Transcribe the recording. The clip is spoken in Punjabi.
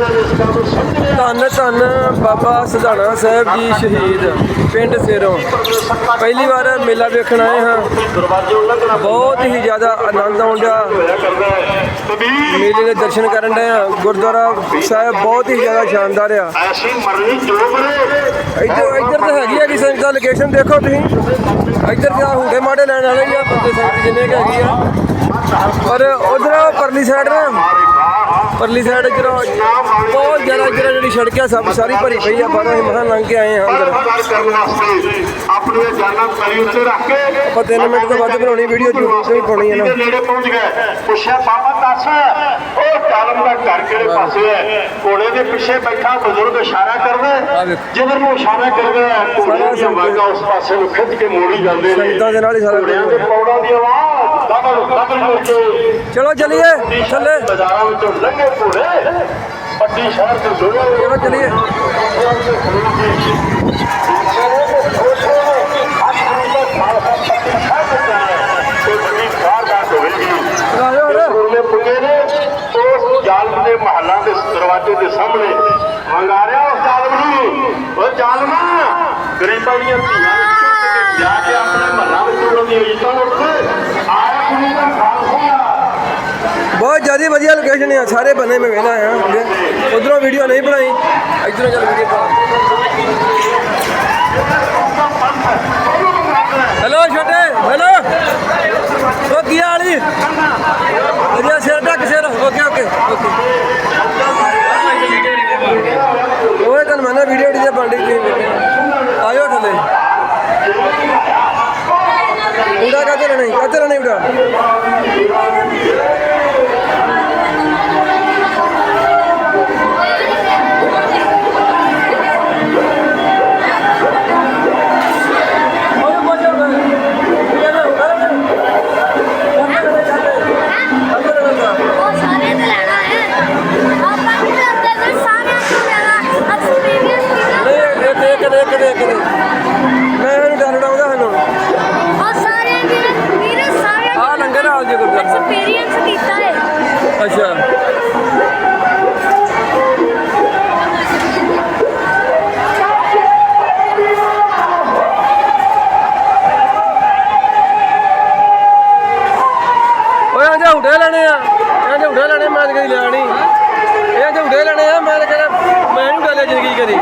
ਧੰਨ ਧੰਨ ਬਾਬਾ ਸਧਾਣਾ ਸਾਹਿਬ ਜੀ ਸ਼ਹੀਦ, ਪਿੰਡ ਸੇਰੋਂ। ਪਹਿਲੀ ਵਾਰ ਮੇਲਾ ਵੇਖਣ ਆਏ ਹਾਂ। ਬਹੁਤ ਹੀ ਜ਼ਿਆਦਾ ਆਨੰਦ ਆਉਂਦਾ। ਮੇਲੇ ਦੇ ਦਰਸ਼ਨ ਕਰਨ ਡਏ ਹਾਂ। ਗੁਰਦੁਆਰਾ ਸਾਹਿਬ ਬਹੁਤ ਹੀ ਜ਼ਿਆਦਾ ਸ਼ਾਨਦਾਰ ਆ। ਇੱਧਰ ਇੱਧਰ ਤਾਂ ਹੈਗੀ ਆ ਕਿ ਸੰਗਤ ਦਾ ਲੋਕੇਸ਼ਨ ਦੇਖੋ ਤੁਸੀਂ। ਇੱਧਰ ਤਾਂ ਹੂਟੇ ਮਾੜੇ ਲੈਣ ਵਾਲੇ ਆ, ਬੰਦੇ ਸੰਗਤ ਜਿੰਨੇ ਕੁ ਹੈਗੀ ਆ। ਪਰ ਉਧਰ ਪਰਲੀ ਸਾਈਡ ਨਾ ਪਰਲੀ ਸਾਈਡ ਜਿਹੜਾ ਬਹੁਤ ਜ਼ਿਆਦਾ ਜਿਹੜਾ ਜਿਹੜੀ ਸੜਕ ਆ ਸਭ ਸਾਰੀ ਭਰੀ ਪਈ ਆ ਪਰ ਅਸੀਂ ਮਹਾਂ ਲੰਘ ਕੇ ਆਏ ਹਾਂ ਅੰਦਰ। ਆਪਣੀਆਂ ਜਾਨਾਂ ਤਲੀ ਉੱਤੇ ਰੱਖ ਕੇ ਆਪਾਂ 3 ਮਿੰਟ ਤੋਂ ਵੱਧ ਬਣਾਉਣੀ ਵੀਡੀਓ YouTube ਤੇ ਵੀ ਪਾਉਣੀ ਹੈ ਨਾ। ਨੇੜੇ ਪਹੁੰਚ ਗਏ ਪੁੱਛਿਆ ਬਾਬਾ ਦੱਸ ਉਹ ਕਾਲਮ ਦਾ ਘਰ ਕਿਹੜੇ ਪਾਸੇ ਹੈ ਘੋੜੇ ਦੇ ਪਿੱਛੇ ਬੈਠਾ ਬਜ਼ੁਰਗ ਇਸ਼ਾਰਾ ਆ ਕਰਦਾ। ਜਿੱਧਰ ਨੂੰ ਇਸ਼ਾਰਾ ਕਰਦਾ ਘੋੜੇ ਦੀਆਂ ਵਾਗਾਂ ਉਸ ਪਾਸੇ ਨੂੰ ਖਿੱਚ ਕੇ ਮੋੜੀ ਜਾਂਦੇ ਨੇ ਸੰਗਤਾਂ ਦੇ ਨਾਲ ਹੀ ਸਾਰਾ ਘੋੜਿਆਂ ਦੇ ਪੌੜਾਂ ਦੀ ਆਵਾਜ਼ ਚਲੋ ਚਲੀਏ ਥੱਲੇ। ਬਾਜ਼ਾਰਾਂ ਵਿੱਚੋਂ ਲੰਘੇ ਘੋੜੇ। ਪੱਟੀ ਸ਼ਹਿਰ ਤੋਂ ਜੁੜੇ ਚਲੋ ਚਲੀਏ। ਜਾਲਮ ਦੇ ਮਹੱਲਾਂ ਦੇ ਦਰਵਾਜ਼ੇ ਦੇ ਸਾਹਮਣੇ ਮੰਗਾਰਿਆ ਉਸ ਜਾਲਮ ਨੂੰ। ਉਹ ਜਾਲਮਾ ਗਰੀਬਾਂ ਦੀਆਂ ਧੀਆਂ ਨੂੰ ਜਾ ਕੇ ਆਪਣੇ ਮਹੱਲਾਂ ਵਿੱਚ ਉਹਨਾਂ ਦੀਆਂ ਇੱਟਾਂ ਉੱਤੇ ਬਹੁਤ ਜ਼ਿਆਦਾ ਵਧੀਆ ਲੋਕੇਸ਼ਨ ਆ, ਸਾਰੇ ਬੰਨੇ ਮੈਂ ਵੇਖਣਾ ਆ। ਉਧਰੋਂ ਵੀਡੀਓ ਨਹੀਂ ਬਣਾਈ, ਇਧਰੋਂ ਚੱਲ ਵੀਡੀਓ ਬਣਾ ਹੈਲੋ ਛੋਟੇ ਹੈਲੋ ਉਹ ਕੀ ਹਾਲ ਵਧੀਆ, ਸਿਰ ਢੱਕ ਸਿਰ। ਓਕੇ ਓਕੇ ਓਕੇ ਓਏ, ਤੁਹਾਨੂੰ ਮੈਂ ਵੀਡੀਓ ਡੀ ਬਣਦੀ ਤੁਸੀਂ ਆਇਓ ਥੱਲੇ। ਉਡਾ ਕਾਤੇ ਰਹਿਣਾ ਕਾਤੇ ਕੀਤਾ ਮੈਂ ਇਹਨੂੰ ਡਰ ਉਡਾਉਂਦਾ ਸਾਨੂੰ। ਉਹ ਸਾਰੇ ਵੀਰੇ ਵੀਰੇ ਸਾਰੇ ਆ ਲੰਗਰ ਆ ਜੇ ਗੁਰਦੁਆਰਾ। ਐਕਸਪੀਰੀਅੰਸ ਕੀਤਾ ਹੈ। ਅੱਛਾ। ਓਏ ਆ ਝੂਟੇ ਲੈਣੇ ਆ। ਇਹ ਝੂਟੇ ਲੈਣੇ ਮੈਂ ਕਦੀ ਲਿਆ ਨਹੀਂ। ਇਹ ਝੂਟੇ ਲੈਣੇ ਆ ਮੈਂ ਕਹਿੰਦਾ ਮੈਂ ਨਹੀਂ ਡਾਲਿਆ ਜ਼ਿੰਦਗੀ ਕਦੀ